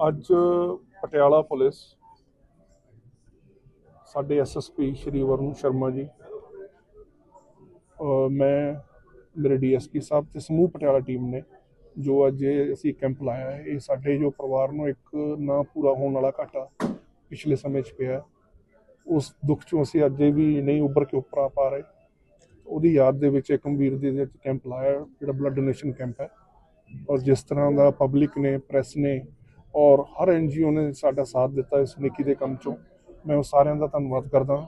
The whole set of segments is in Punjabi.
ਅੱਜ ਪਟਿਆਲਾ ਪੁਲਿਸ ਸਾਡੇ ਐਸਐਸਪੀ ਸ਼੍ਰੀ ਵਰੁਣ ਸ਼ਰਮਾ ਜੀ ਮੈਂ ਮੇਰੇ ਡੀਐਸਪੀ ਸਾਹਿਬ ਤੇ ਸਮੂਹ ਪਟਿਆਲਾ ਟੀਮ ਨੇ, ਜੋ ਅੱਜ ਅਸੀਂ ਕੈਂਪ ਲਾਇਆ ਹੈ। ਇਹ ਸਾਡੇ ਜੋ ਪਰਿਵਾਰ ਨੂੰ ਇੱਕ ਨਾ ਪੂਰਾ ਹੋਣ ਵਾਲਾ ਘਾਟਾ ਪਿਛਲੇ ਸਮੇਂ 'ਚ ਪਿਆ ਉਸ ਦੁੱਖ 'ਚੋਂ ਅਸੀਂ ਅੱਜ ਵੀ ਨਹੀਂ ਉੱਭਰ ਕੇ ਉੱਪਰ ਆ ਪਾ ਰਹੇ। ਉਹਦੀ ਯਾਦ ਦੇ ਵਿੱਚ ਇੱਕ ਗੰਭੀਰ ਦੇ ਵਿੱਚ ਕੈਂਪ ਲਾਇਆ ਜਿਹੜਾ ਬਲੱਡ ਡੋਨੇਸ਼ਨ ਕੈਂਪ ਹੈ। ਔਰ ਜਿਸ ਤਰ੍ਹਾਂ ਦਾ ਪਬਲਿਕ ਨੇ ਪ੍ਰੈਸ ਨੇ ਔਰ ਹਰ ਐਨਜੀਓ ਨੇ ਸਾਡਾ ਸਾਥ ਦਿੱਤਾ ਇਸ ਨਿੱਕੀ ਦੇ ਕੰਮ 'ਚੋਂ। ਮੈਂ ਉਹ ਸਾਰਿਆਂ ਦਾ ਧੰਨਵਾਦ ਕਰਦਾ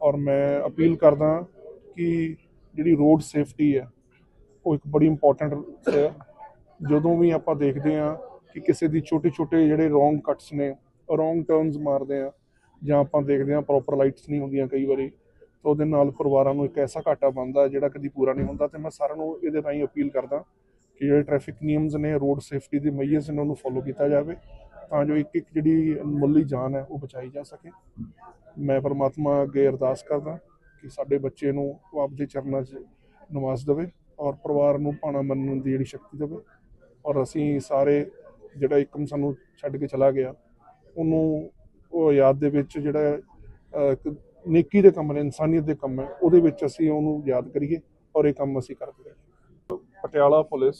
ਔਰ ਮੈਂ ਅਪੀਲ ਕਰਦਾ ਕਿ ਜਿਹੜੀ ਰੋਡ ਸੇਫਟੀ ਹੈ, ਉਹ ਇੱਕ ਬੜੀ ਇੰਪੋਰਟੈਂਟ ਹੈ। ਜਦੋਂ ਵੀ ਆਪਾਂ ਦੇਖਦੇ ਹਾਂ ਕਿ ਕਿਸੇ ਦੀ ਛੋਟੇ ਛੋਟੇ ਜਿਹੜੇ ਰੋਂਗ ਕੱਟਸ ਨੇ ਰੋਂਗ ਟਰਨਸ ਮਾਰਦੇ ਆ ਜਾਂ ਆਪਾਂ ਦੇਖਦੇ ਹਾਂ ਪ੍ਰੋਪਰ ਲਾਈਟਸ ਨਹੀਂ ਹੁੰਦੀਆਂ ਕਈ ਵਾਰੀ, ਤਾਂ ਉਹਦੇ ਨਾਲ ਪਰਿਵਾਰਾਂ ਨੂੰ ਇੱਕ ਐਸਾ ਘਾਟਾ ਬਣਦਾ ਜਿਹੜਾ ਕਦੀ ਪੂਰਾ ਨਹੀਂ ਹੁੰਦਾ, ਤੇ ਮੈਂ ਸਾਰਿਆਂ ਨੂੰ ਇਹਦੇ ਰਾਹੀਂ ਅਪੀਲ ਕਰਦਾ ਕਿ ਜਿਹੜੇ ਟ੍ਰੈਫਿਕ ਨਿਯਮਸ ਨੇ ਰੋਡ ਸੇਫਟੀ ਦੇ ਮਈਅਸ ਨੇ ਉਹਨੂੰ ਫੋਲੋ ਕੀਤਾ ਜਾਵੇ, ਤਾਂ ਜੋ ਇੱਕ ਇੱਕ ਜਿਹੜੀ ਮੁੱਲੀ ਜਾਨ ਹੈ, ਉਹ ਬਚਾਈ ਜਾ ਸਕੇ। ਮੈਂ ਪਰਮਾਤਮਾ ਅੱਗੇ ਅਰਦਾਸ ਕਰਦਾ ਕਿ ਸਾਡੇ ਬੱਚੇ ਨੂੰ ਉਹ ਆਪਦੇ ਚਰਨਾਂ 'ਚ ਨਵਾਜ਼ ਦੇਵੇ ਔਰ ਪਰਿਵਾਰ ਨੂੰ ਪਾਣਾ ਮੰਨਣ ਦੀ ਜਿਹੜੀ ਸ਼ਕਤੀ ਦੇਵੇ। ਔਰ ਅਸੀਂ ਸਾਰੇ ਜਿਹੜਾ ਇੱਕਮ ਸਾਨੂੰ ਛੱਡ ਕੇ ਚਲਾ ਗਿਆ, ਉਹਨੂੰ ਉਹ ਯਾਦ ਦੇ ਵਿੱਚ ਜਿਹੜਾ ਇੱਕ ਨੇਕੀ ਦੇ ਕੰਮ ਨੇ, ਇਨਸਾਨੀਅਤ ਦੇ ਕੰਮ ਹੈ, ਉਹਦੇ ਵਿੱਚ ਅਸੀਂ ਉਹਨੂੰ ਯਾਦ ਕਰੀਏ ਔਰ ਇਹ ਕੰਮ ਅਸੀਂ ਕਰਦੇ ਪਟਿਆਲਾ ਪੁਲਿਸ,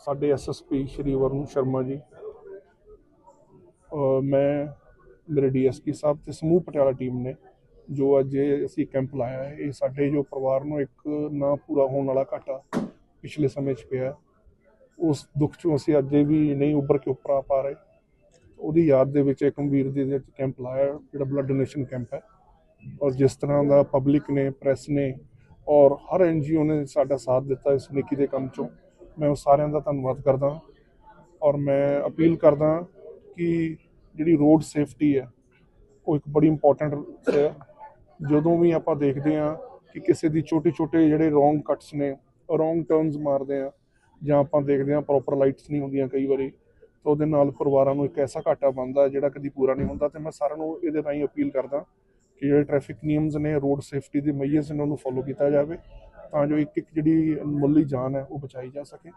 ਸਾਡੇ ਐਸਐਸਪੀ ਸ਼੍ਰੀ ਵਰੁਣ ਸ਼ਰਮਾ ਜੀ ਮੈਂ, ਮੇਰੇ ਡੀਐਸਪੀ ਸਾਹਿਬ ਤੇ ਸਮੂਹ ਪਟਿਆਲਾ ਟੀਮ ਨੇ, ਜੋ ਅੱਜ ਅਸੀਂ ਕੈਂਪ ਲਾਇਆ ਹੈ, ਇਹ ਸਾਡੇ ਜੋ ਪਰਿਵਾਰ ਨੂੰ ਇੱਕ ਨਾ ਪੂਰਾ ਹੋਣ ਵਾਲਾ ਘਾਟਾ ਪਿਛਲੇ ਸਮੇਂ 'ਚ ਪਿਆ ਉਸ ਦੁੱਖ 'ਚੋਂ ਅਸੀਂ ਅੱਜ ਵੀ ਨਹੀਂ ਉੱਭਰ ਕੇ ਉੱਪਰ ਆ ਪਾ ਰਹੇ। ਉਹਦੀ ਯਾਦ ਦੇ ਵਿੱਚ ਏਕਮਵੀਰ ਦੇ ਵਿੱਚ ਕੈਂਪ ਲਾਇਆ, ਜਿਹੜਾ ਬਲੱਡ ਡੋਨੇਸ਼ਨ ਕੈਂਪ ਹੈ। ਔਰ ਜਿਸ ਤਰ੍ਹਾਂ ਦਾ ਪਬਲਿਕ ਨੇ, ਪ੍ਰੈਸ ਨੇ ਔਰ ਹਰ ਐਨਜੀਓ ਨੇ ਸਾਡਾ ਸਾਥ ਦਿੱਤਾ ਇਸ ਨਿੱਕੀ ਦੇ ਕੰਮ 'ਚੋਂ। ਮੈਂ ਉਹ ਸਾਰਿਆਂ ਦਾ ਧੰਨਵਾਦ ਕਰਦਾ ਔਰ ਮੈਂ ਅਪੀਲ ਕਰਦਾ ਕਿ ਜਿਹੜੀ ਰੋਡ ਸੇਫਟੀ ਹੈ, ਉਹ ਇੱਕ ਬੜੀ ਇੰਪੋਰਟੈਂਟ ਹੈ। ਜਦੋਂ ਵੀ ਆਪਾਂ ਦੇਖਦੇ ਹਾਂ ਕਿ ਕਿਸੇ ਦੀ ਛੋਟੇ ਛੋਟੇ ਜਿਹੜੇ ਰੋਂਗ ਕੱਟਸ ਨੇ ਰੋਂਗ ਟਰਨਸ ਮਾਰਦੇ ਆ ਜਾਂ ਆਪਾਂ ਦੇਖਦੇ ਹਾਂ ਪ੍ਰੋਪਰ ਲਾਈਟਸ ਨਹੀਂ ਹੁੰਦੀਆਂ ਕਈ ਵਾਰੀ, ਤਾਂ ਉਹਦੇ ਨਾਲ ਪਰਿਵਾਰਾਂ ਨੂੰ ਇੱਕ ਐਸਾ ਘਾਟਾ ਬਣਦਾ ਜਿਹੜਾ ਕਦੀ ਪੂਰਾ ਨਹੀਂ ਹੁੰਦਾ, ਤੇ ਮੈਂ ਸਾਰਿਆਂ ਨੂੰ ਇਹਦੇ ਰਾਹੀਂ ਅਪੀਲ ਕਰਦਾ ਕਿ ਜਿਹੜੇ ਟ੍ਰੈਫਿਕ ਨਿਯਮਸ ਨੇ ਰੋਡ ਸੇਫਟੀ ਦੇ ਮਈਅਸ ਨੇ ਉਹਨੂੰ ਫੋਲੋ ਕੀਤਾ ਜਾਵੇ ਤਾਂ ਜੋ ਇੱਕ ਇੱਕ ਜਿਹੜੀ ਅਨਮੁੱਲੀ ਜਾਨ ਹੈ ਉਹ ਬਚਾਈ ਜਾ ਸਕੇ।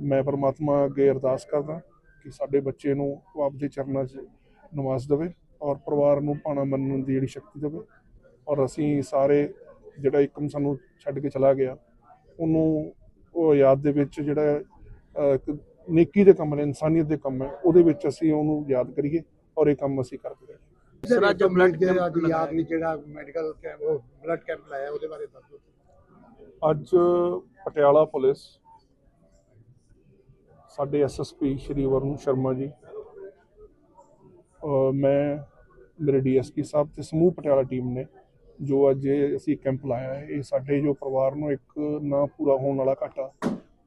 ਮੈਂ ਪਰਮਾਤਮਾ ਅੱਗੇ ਅਰਦਾਸ ਕਰਦਾ ਕਿ ਸਾਡੇ ਬੱਚੇ ਨੂੰ ਉਹ ਆਪਦੇ ਚਰਨਾਂ 'ਚ ਨਵਾਜ਼ ਦੇਵੇ ਔਰ ਪਰਿਵਾਰ ਨੂੰ ਪਾਣਾ ਮੰਨਣ ਦੀ ਜਿਹੜੀ ਸ਼ਕਤੀ ਦੇਵੇ। ਔਰ ਅਸੀਂ ਸਾਰੇ ਜਿਹੜਾ ਇੱਕਮ ਸਾਨੂੰ ਛੱਡ ਕੇ ਚਲਾ ਗਿਆ, ਉਹਨੂੰ ਉਹ ਯਾਦ ਦੇ ਵਿੱਚ ਜਿਹੜਾ ਇੱਕ ਨੇਕੀ ਦੇ ਕੰਮ ਨੇ, ਇਨਸਾਨੀਅਤ ਦੇ ਕੰਮ ਹੈ, ਉਹਦੇ ਵਿੱਚ ਅਸੀਂ ਉਹਨੂੰ ਯਾਦ ਕਰੀਏ ਔਰ ਇਹ ਕੰਮ ਅਸੀਂ ਕਰਦੇ ਸਰ ਅੱਜ ਬਲੱਡ ਕੈਂਪ ਅੱਜ ਯਾਦ ਵੀ ਜਿਹੜਾ ਮੈਡੀਕਲ ਕੈਂਪ ਉਹ ਬਲੱਡ ਕੈਂਪ ਲਾਇਆ ਉਹਦੇ ਬਾਰੇ ਦੱਸੋ ਅੱਜ ਪਟਿਆਲਾ ਪੁਲਿਸ ਸਾਡੇ ਐਸਐਸਪੀ ਸ਼੍ਰੀ ਵਰੁਣ ਸ਼ਰਮਾ ਜੀ ਮੈਂ ਮੇਰੇ ਡੀਐਸਪੀ ਸਾਹਿਬ ਤੇ ਸਮੂਹ ਪਟਿਆਲਾ ਟੀਮ ਨੇ ਜੋ ਅੱਜ ਅਸੀਂ ਕੈਂਪ ਲਾਇਆ ਹੈ। ਇਹ ਸਾਡੇ ਜੋ ਪਰਿਵਾਰ ਨੂੰ ਇੱਕ ਨਾ ਪੂਰਾ ਹੋਣ ਵਾਲਾ ਘਾਟਾ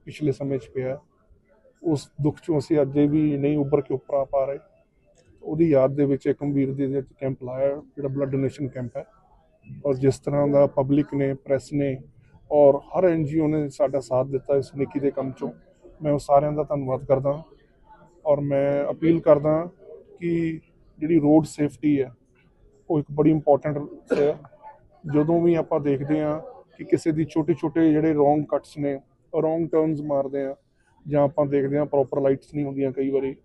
ਪਿਛਲੇ ਸਮੇਂ 'ਚ ਪਿਆ ਉਸ ਦੁੱਖ 'ਚੋਂ ਅਸੀਂ ਅੱਜ ਵੀ ਨਹੀਂ ਉੱਭਰ ਕੇ ਉੱਪਰ ਆ ਪਾ ਰਹੇ। ਉਹਦੀ ਯਾਦ ਦੇ ਵਿੱਚ ਏਕਮਵੀਰ ਦੇ ਵਿੱਚ ਕੈਂਪ ਲਾਇਆ, ਜਿਹੜਾ ਬਲੱਡ ਡੋਨੇਸ਼ਨ ਕੈਂਪ ਹੈ। ਔਰ ਜਿਸ ਤਰ੍ਹਾਂ ਦਾ ਪਬਲਿਕ ਨੇ ਪ੍ਰੈਸ ਨੇ ਔਰ ਹਰ ਐਨਜੀਓ ਨੇ ਸਾਡਾ ਸਾਥ ਦਿੱਤਾ ਇਸ ਨਿੱਕੀ ਦੇ ਕੰਮ 'ਚੋਂ, ਮੈਂ ਉਹ ਸਾਰਿਆਂ ਦਾ ਧੰਨਵਾਦ ਕਰਦਾ ਔਰ ਮੈਂ ਅਪੀਲ ਕਰਦਾ ਕਿ ਜਿਹੜੀ ਰੋਡ ਸੇਫਟੀ ਹੈ, ਉਹ ਇੱਕ ਬੜੀ ਇੰਪੋਰਟੈਂਟ ਹੈ। ਜਦੋਂ ਵੀ ਆਪਾਂ ਦੇਖਦੇ ਹਾਂ ਕਿ ਕਿਸੇ ਦੀ ਛੋਟੇ ਛੋਟੇ ਜਿਹੜੇ ਰੋਂਗ ਕੱਟਸ ਨੇ ਰੋਂਗ ਟਰਨਸ ਮਾਰਦੇ ਆ ਜਾਂ ਆਪਾਂ ਦੇਖਦੇ ਹਾਂ ਪ੍ਰੋਪਰ ਲਾਈਟਸ ਨਹੀਂ ਹੁੰਦੀਆਂ ਕਈ ਵਾਰੀ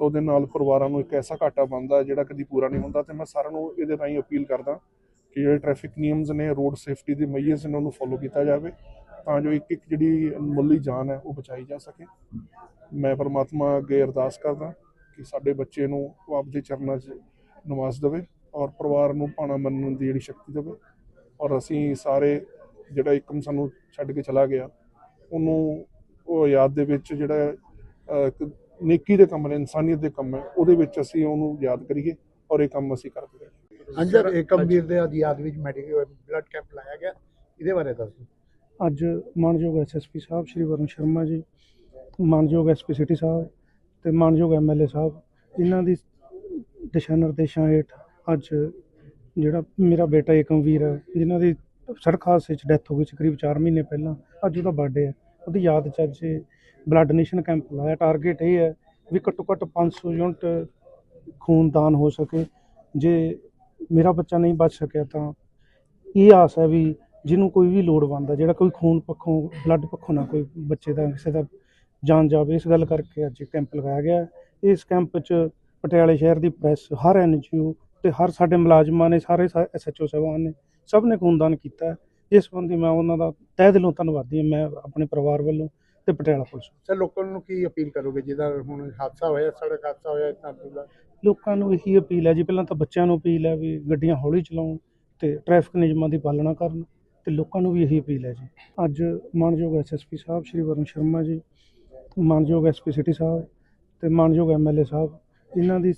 ਤਾਂ ਉਹਦੇ ਨਾਲ ਪਰਿਵਾਰਾਂ ਨੂੰ ਇੱਕ ਐਸਾ ਘਾਟਾ ਬਣਦਾ ਜਿਹੜਾ ਕਦੀ ਪੂਰਾ ਨਹੀਂ ਹੁੰਦਾ ਤੇ ਮੈਂ ਸਾਰਿਆਂ ਨੂੰ ਇਹਦੇ ਰਾਹੀਂ ਅਪੀਲ ਕਰਦਾ ਕਿ ਜਿਹੜੇ ਟ੍ਰੈਫਿਕ ਨਿਯਮਸ ਨੇ ਰੋਡ ਸੇਫਟੀ ਦੇ ਮਈਅਸ ਨੇ ਉਹਨੂੰ ਫੋਲੋ ਕੀਤਾ ਜਾਵੇ ਤਾਂ ਜੋ ਇੱਕ ਇੱਕ ਜਿਹੜੀ ਮੁੱਲੀ ਜਾਨ ਹੈ ਉਹ ਬਚਾਈ ਜਾ ਸਕੇ। ਮੈਂ ਪਰਮਾਤਮਾ ਅੱਗੇ ਅਰਦਾਸ ਕਰਦਾ ਕਿ ਸਾਡੇ ਬੱਚੇ ਨੂੰ ਉਹ ਆਪਦੇ ਚਰਨਾਂ 'ਚ ਨਵਾਜ਼ ਦੇਵੇ ਔਰ ਪਰਿਵਾਰ ਨੂੰ ਪਾਣਾ ਮੰਨਣ ਦੀ ਜਿਹੜੀ ਸ਼ਕਤੀ ਦੇਵੇ ਔਰ ਅਸੀਂ ਸਾਰੇ ਜਿਹੜਾ ਇੱਕਮ ਸਾਨੂੰ ਛੱਡ ਕੇ ਚਲਾ ਗਿਆ ਉਹਨੂੰ ਉਹ ਯਾਦ ਦੇ ਵਿੱਚ ਜਿਹੜਾ ਇੱਕ ਨੇਕੀ ਦੇ ਕੰਮ ਨੇ ਇਨਸਾਨੀਅਤ ਦੇ ਕੰਮ ਹੈ ਉਹਦੇ ਵਿੱਚ ਅਸੀਂ ਉਹਨੂੰ ਯਾਦ ਕਰੀਏ ਔਰ ਇਹ ਕੰਮ ਅਸੀਂ ਕਰਦੇ ਰਹੀਏ। ਅੰਦਰ ਏਕਮਵੀਰ ਦੇ ਅੱਜ ਯਾਦ ਵਿੱਚ ਮੈਡੀਕਲ ਬਲੱਡ ਕੈਂਪ ਲਾਇਆ ਗਿਆ। ਇਹਦੇ ਬਾਰੇ ਦੱਸੋ ਅੱਜ ਮਾਨਯੋਗ ਐਸਐਸਪੀ ਸਾਹਿਬ ਸ਼੍ਰੀ ਵਰੁਣ ਸ਼ਰਮਾ ਜੀ ਮਾਨਯੋਗ ਐਸਪੀ ਸਿਟੀ ਸਾਹਿਬ ਤੇ ਮਾਨਯੋਗ ਐਮਐਲਏ ਸਾਹਿਬ ਇਹਨਾਂ ਦੀ ਦਿਸ਼ਾ ਨਿਰਦੇਸ਼ਾਂ ਹੇਠ ਅੱਜ ਜਿਹੜਾ ਮੇਰਾ ਬੇਟਾ ਏਕਮਵੀਰ ਹੈ ਜਿਨ੍ਹਾਂ ਦੀ ਸੜਕ ਹਾਦਸੇ 'ਚ ਡੈਥ ਹੋ ਗਈ ਸੀ ਕਰੀਬ 4 ਮਹੀਨੇ ਪਹਿਲਾਂ ਅੱਜ ਉਹਦਾ ਬਰਥਡੇ ਹੈ। ਉਹਦੀ ਯਾਦ 'ਚ ਅੱਜ ਬਲੱਡ ਡੋਨੇਸ਼ਨ ਕੈਂਪ ਲਾਇਆ ਟਾਰਗੇਟ ਇਹ ਹੈ ਵੀ ਘੱਟੋ ਘੱਟ 500 ਯੂਨਿਟ ਖੂਨ ਦਾਨ ਹੋ ਸਕੇ। ਜੇ ਮੇਰਾ ਬੱਚਾ ਨਹੀਂ ਬਚ ਸਕਿਆ ਤਾਂ ਇਹ ਆਸ ਹੈ ਵੀ ਜਿਹਨੂੰ ਕੋਈ ਵੀ ਲੋੜ ਬੰਦਾ ਜਿਹੜਾ ਕੋਈ ਖੂਨ ਪੱਖੋਂ ਬਲੱਡ ਪੱਖੋਂ ਨਾ ਕੋਈ ਬੱਚੇ ਦਾ, ਕਿਸੇ ਦਾ ਜਾਨ ਜਾਵੇ, ਇਸ ਗੱਲ ਕਰਕੇ ਅੱਜ ਕੈਂਪ ਲਗਾਇਆ ਗਿਆ ਇਸ ਕੈਂਪ 'ਚ ਪਟਿਆਲੇ ਸ਼ਹਿਰ ਦੀ ਪ੍ਰੈਸ ਹਰ ਐਨਜੀਓ ਤੇ ਹਰ ਸਾਡੇ ਮੁਲਾਜ਼ਮਾਂ ਨੇ, ਸਾਰੇ ਐਸਐਚਓ ਸਾਹਿਬਾਨ ਨੇ, ਸਭ ਨੇ ਖੂਨਦਾਨ ਕੀਤਾ ਹੈ। ਇਸ ਸੰਬੰਧੀ ਮੈਂ ਉਹਨਾਂ ਦਾ ਤਹਿ ਦਿਲੋਂ ਧੰਨਵਾਦੀ ਹਾਂ। ਮੈਂ ਆਪਣੇ ਪਰਿਵਾਰ ਵੱਲੋਂ ਤੇ ਪਟਿਆਲਾ ਪੁਲਿਸ ਸਰ ਲੋਕਾਂ ਨੂੰ ਕੀ ਅਪੀਲ ਕਰੋਗੇ? ਜਿਹਦਾ ਹੁਣ ਹਾਦਸਾ ਹੋਇਆ ਸੜਕ ਹਾਦਸਾ ਹੋਇਆ ਇਤਾਂ ਦਾ। ਲੋਕਾਂ ਨੂੰ ਇਹੀ ਅਪੀਲ ਹੈ ਜੀ ਪਹਿਲਾਂ ਤਾਂ ਬੱਚਿਆਂ ਨੂੰ ਅਪੀਲ ਹੈ ਵੀ ਗੱਡੀਆਂ ਹੌਲੀ ਚਲਾਉਣ ਤੇ ਟ੍ਰੈਫਿਕ ਨਿਯਮਾਂ ਦੀ ਪਾਲਣਾ ਕਰਨ ਤੇ ਲੋਕਾਂ ਨੂੰ ਵੀ ਇਹੀ ਅਪੀਲ ਹੈ ਜੀ। ਅੱਜ ਮਾਨਯੋਗ ਐਸਐਸਪੀ ਸਾਹਿਬ ਸ਼੍ਰੀ ਵਰੁਣ ਸ਼ਰਮਾ ਜੀ ਮਾਨਯੋਗ ਐਸਪੀ ਸਿਟੀ ਸਾਹਿਬ ਤੇ ਮਾਨਯੋਗ ਐਮਐਲਏ ਸਾਹਿਬ ਇਹਨਾਂ ਦੀ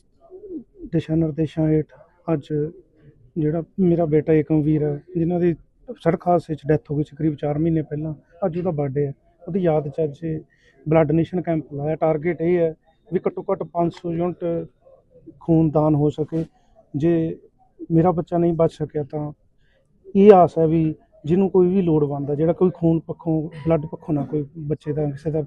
ਦਿਸ਼ਾ ਨਿਰਦੇਸ਼ਾਂ ਹੇਠ ਅੱਜ ਜਿਹੜਾ ਮੇਰਾ ਬੇਟਾ ਏਕਮਵੀਰ ਹੈ ਜਿਨ੍ਹਾਂ ਦੀ ਸੜਕ ਹਾਦਸੇ 'ਚ ਡੈਥ ਹੋ ਗਈ ਸੀ ਕਰੀਬ 4 ਮਹੀਨੇ ਪਹਿਲਾਂ ਅੱਜ ਉਹਦਾ ਬਰਥਡੇ ਹੈ। ਉਹਦੀ ਯਾਦ 'ਚ ਅੱਜ ਬਲੱਡ ਡੋਨੇਸ਼ਨ ਕੈਂਪ ਲਾਇਆ। ਟਾਰਗੇਟ ਇਹ ਹੈ ਵੀ ਘੱਟੋ ਘੱਟ 500 ਯੂਨਿਟ ਖੂਨ ਦਾਨ ਹੋ ਸਕੇ। ਜੇ ਮੇਰਾ ਬੱਚਾ ਨਹੀਂ ਬਚ ਸਕਿਆ ਤਾਂ ਇਹ ਆਸ ਹੈ ਵੀ ਜਿਹਨੂੰ ਕੋਈ ਵੀ ਲੋੜਵੰਦ ਹੈ ਜਿਹੜਾ ਕੋਈ ਖੂਨ ਪੱਖੋਂ ਬਲੱਡ ਪੱਖੋਂ ਨਾ ਕੋਈ ਬੱਚੇ ਦਾ, ਕਿਸੇ ਦਾ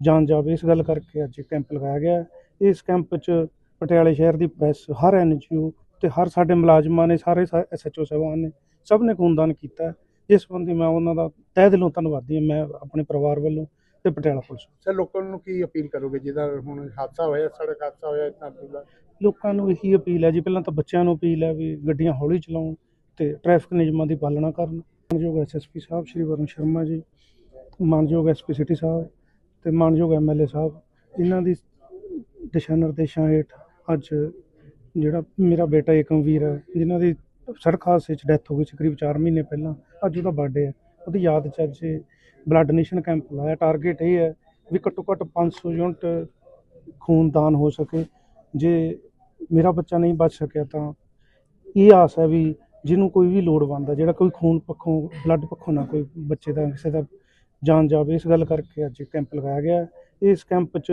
ਜਾਨ ਜਾਵੇ, ਇਸ ਗੱਲ ਕਰਕੇ ਅੱਜ ਕੈਂਪ ਲਗਾਇਆ ਗਿਆ ਇਸ ਕੈਂਪ 'ਚ ਪਟਿਆਲੇ ਸ਼ਹਿਰ ਦੀ ਪ੍ਰੈਸ ਹਰ ਐਨਜੀਓ ਤੇ ਹਰ ਸਾਡੇ ਮੁਲਾਜ਼ਮਾਂ ਨੇ, ਸਾਰੇ ਐਸਐਚਓ ਸਾਹਿਬਾਨ ਨੇ ਸਭ ਨੇ ਖੂਨਦਾਨ ਕੀਤਾ ਇਸ ਸੰਬੰਧੀ ਮੈਂ ਉਹਨਾਂ ਦਾ ਤਹਿ ਦਿਲੋਂ ਧੰਨਵਾਦੀ ਹਾਂ ਮੈਂ ਆਪਣੇ ਪਰਿਵਾਰ ਵੱਲੋਂ ਤੇ ਪਟਿਆਲਾ ਪੁਲਿਸ ਸਰ ਲੋਕਾਂ ਨੂੰ ਕੀ ਅਪੀਲ ਕਰੋਗੇ? ਜਿਹਦਾ ਹੁਣ ਹਾਦਸਾ ਹੋਇਆ ਸੜਕ ਹਾਦਸਾ ਹੋਇਆ ਇਤਾਂ ਦਾ। ਲੋਕਾਂ ਨੂੰ ਇਹੀ ਅਪੀਲ ਹੈ ਜੀ ਪਹਿਲਾਂ ਤਾਂ ਬੱਚਿਆਂ ਨੂੰ ਅਪੀਲ ਹੈ ਵੀ ਗੱਡੀਆਂ ਹੌਲੀ ਚਲਾਉਣ ਤੇ ਟ੍ਰੈਫਿਕ ਨਿਯਮਾਂ ਦੀ ਪਾਲਣਾ ਕਰਨ। ਮਾਨਯੋਗ ਐਸਐਸਪੀ ਸਾਹਿਬ ਸ਼੍ਰੀ ਵਰੁਣ ਸ਼ਰਮਾ ਜੀ ਮਾਨਯੋਗ ਐਸਪੀ ਸਿਟੀ ਸਾਹਿਬ ਤੇ ਮਾਨਯੋਗ ਐਮਐਲਏ ਸਾਹਿਬ ਇਹਨਾਂ ਦੀ ਦਿਸ਼ਾ ਨਿਰਦੇਸ਼ਾਂ ਹੇਠ ਅੱਜ ਜਿਹੜਾ ਮੇਰਾ ਬੇਟਾ ਏਕਮਵੀਰ ਹੈ ਜਿਨ੍ਹਾਂ ਦੀ ਸੜਕ ਹਾਦਸੇ 'ਚ ਡੈਥ ਹੋ ਗਈ ਸੀ ਕਰੀਬ 4 ਮਹੀਨੇ ਪਹਿਲਾਂ। ਅੱਜ ਉਹਦਾ ਬਰਥਡੇ ਹੈ। ਉਹਦੀ ਯਾਦ 'ਚ ਅੱਜ ਬਲੱਡ ਡੋਨੇਸ਼ਨ ਕੈਂਪ ਲਾਇਆ ਟਾਰਗੇਟ ਇਹ ਹੈ ਵੀ ਘੱਟੋ ਘੱਟ 500 ਯੂਨਿਟ ਖੂਨ ਦਾਨ ਹੋ ਸਕੇ। ਜੇ ਮੇਰਾ ਬੱਚਾ ਨਹੀਂ ਬਚ ਸਕਿਆ ਤਾਂ ਇਹ ਆਸ ਹੈ ਵੀ ਜਿਹਨੂੰ ਕੋਈ ਵੀ ਲੋੜਵੰਦ ਹੈ, ਜਿਹੜਾ ਕੋਈ ਖੂਨ ਪੱਖੋਂ ਬਲੱਡ ਪੱਖੋਂ ਨਾ ਕੋਈ ਬੱਚੇ ਦਾ, ਕਿਸੇ ਦਾ ਜਾਨ ਜਾਵੇ, ਇਸ ਗੱਲ ਕਰਕੇ ਅੱਜ ਕੈਂਪ ਲਗਾਇਆ ਗਿਆ ਇਸ ਕੈਂਪ 'ਚ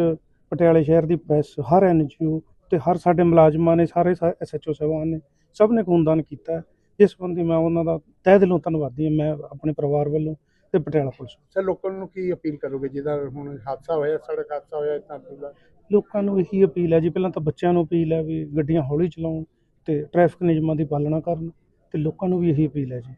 ਪਟਿਆਲੇ ਸ਼ਹਿਰ ਦੀ ਪ੍ਰੈਸ ਹਰ ਐਨਜੀਓ ਤੇ ਹਰ ਸਾਡੇ ਮੁਲਾਜ਼ਮਾਂ ਨੇ, ਸਾਰੇ ਐਸਐਚਓ ਸਾਹਿਬਾਨ ਨੇ ਸਭ ਨੇ ਖੂਨਦਾਨ ਕੀਤਾ। ਹੈ। ਇਸ ਸੰਬੰਧੀ ਮੈਂ ਉਹਨਾਂ ਦਾ ਤਹਿ ਦਿਲੋਂ ਧੰਨਵਾਦੀ ਹਾਂ। ਮੈਂ ਆਪਣੇ ਪਰਿਵਾਰ ਵੱਲੋਂ ਤੇ ਪਟਿਆਲਾ ਪੁਲਿਸ ਸਰ ਲੋਕਾਂ ਨੂੰ ਕੀ ਅਪੀਲ ਕਰੋਗੇ? ਜਿਹਦਾ ਹੁਣ ਹਾਦਸਾ ਹੋਇਆ ਸੜਕ ਹਾਦਸਾ ਹੋਇਆ ਇਤਾਂ ਦਾ। ਲੋਕਾਂ ਨੂੰ ਇਹੀ ਅਪੀਲ ਹੈ ਜੀ ਪਹਿਲਾਂ ਤਾਂ ਬੱਚਿਆਂ ਨੂੰ ਅਪੀਲ ਹੈ ਵੀ ਗੱਡੀਆਂ ਹੌਲੀ ਚਲਾਉਣ ਤੇ ਟ੍ਰੈਫਿਕ ਨਿਯਮਾਂ ਦੀ ਪਾਲਣਾ ਕਰਨ ਤੇ ਲੋਕਾਂ ਨੂੰ ਵੀ ਇਹੀ ਅਪੀਲ ਹੈ ਜੀ।